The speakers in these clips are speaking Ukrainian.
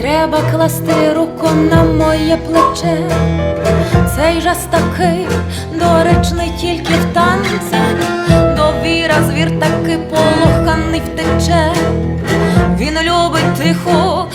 Треба класти руку на моє плече, цей жест такий доречний тільки в танцях, довіра звір таки полоханий втече любить тихо.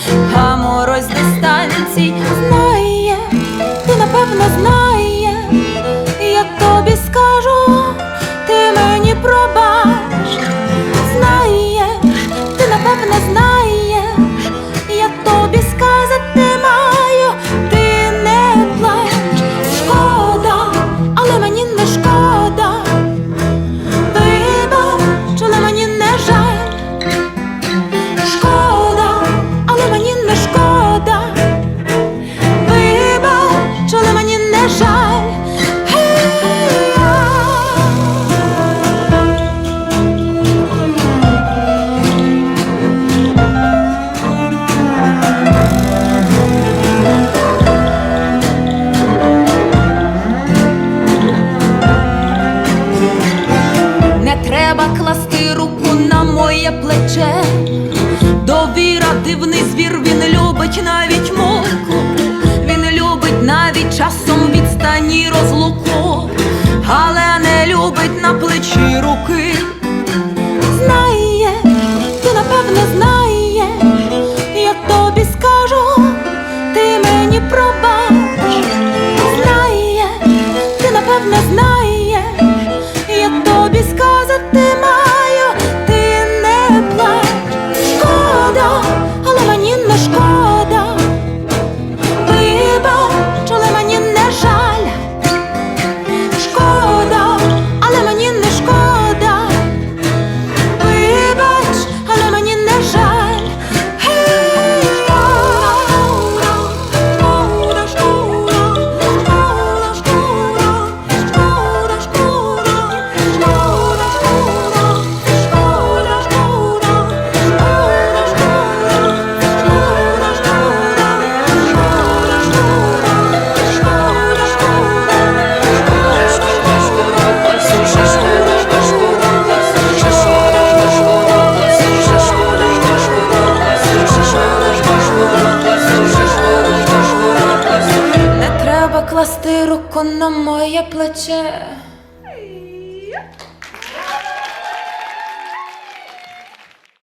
треба класти руку на моє плече. Довіра, дивний звір, він любить навіть муку, він любить навіть часом відстані розлуку, але не любить на плечі руки. покласти руку на моє плече.